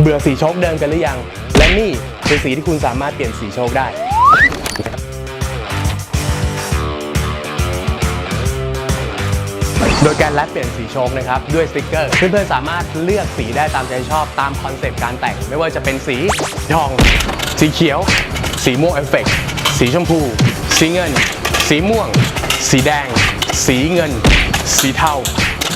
เบื่อสีโชคเดิมกันหรือยัง และนี่คือสีที่คุณสามารถเปลี่ยนสีโชคได้ โดยการแลดเปลี่ยนสีโชคนะครับ ด้วยสติกเกอร์ เพื่อนๆสามารถเลือกสีได้ตามใจชอบตามคอนเซปต์การแต่ง ไม่ว่าจะเป็นสีทอง สีเขียว สีม่วงเอฟเฟกต์สีชมพู สีเงิน สีม่วง สีแดง สีเงิน สีเทา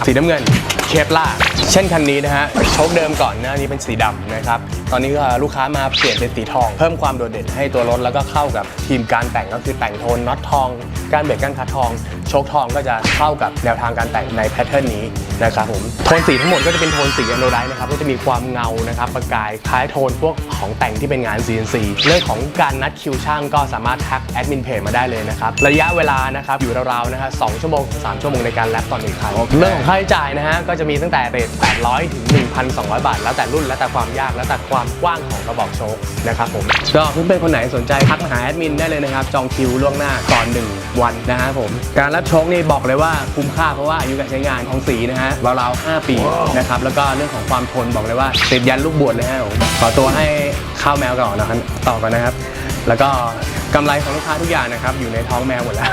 สีน้ำเงิน เคปล่า เช่นคันนี้นะฮะโชคเดิมก่อนหน้านี้เป็นสีดำนะครับ ตอนนี้ก็ลูกค้ามาเปลี่ยนเป็นสีทอง เพิ่มความโดดเด่นให้ตัวรถแล้วก็เข้ากับทีมการแต่งก็คือแต่งโทนน็อตทอง การเบรกก้านคัดทอง โชคทองก็จะเข้ากับแนวทางการแต่งในแพทเทิร์นนี้นะครับผมโทนสีทั้งหมดก็จะเป็นโทนสีอโนไดนะครับก็จะมีความเงานะครับประกายคล้ายโทนพวกของแต่งที่เป็นงาน CNC เรื่องของการนัดคิวช่างก็สามารถทักแอดมินเพจมาได้เลยนะครับระยะเวลานะครับอยู่ราวๆนะฮะ2ชั่วโมงถึง3ชั่วโมงในการแลปต่อหนึ่งครั้งเรื่องของค่าใช้จ่ายนะฮะก็จะมีตั้งแต่เรท800 ถึง 1,200 บาท แล้วแต่รุ่นแล้วแต่ความยากแล้วแต่ความกว้างของกระบอกโชคนะครับผมก็เพื่อนๆคนไหนสนใจทักมาหาแอดมินได้เลยนะครับจองคิวล่วงหน้าก่อน1วันนะฮะผมการรับโชคนี่บอกเลยว่าคุ้มค่าเพราะว่าอายุการใช้งานของสีนะฮะราวๆ5ปีนะครับแล้วก็เรื่องของความทนบอกเลยว่าติดยันลูกบวชเลยฮะผมขอตัวให้ข้าวแมวก่อนนะครับต่อก่อนนะครับ แล้วก็กำไรของลูกค้าทุกอย่างนะครับอยู่ในท้องแมวหมดแล้ว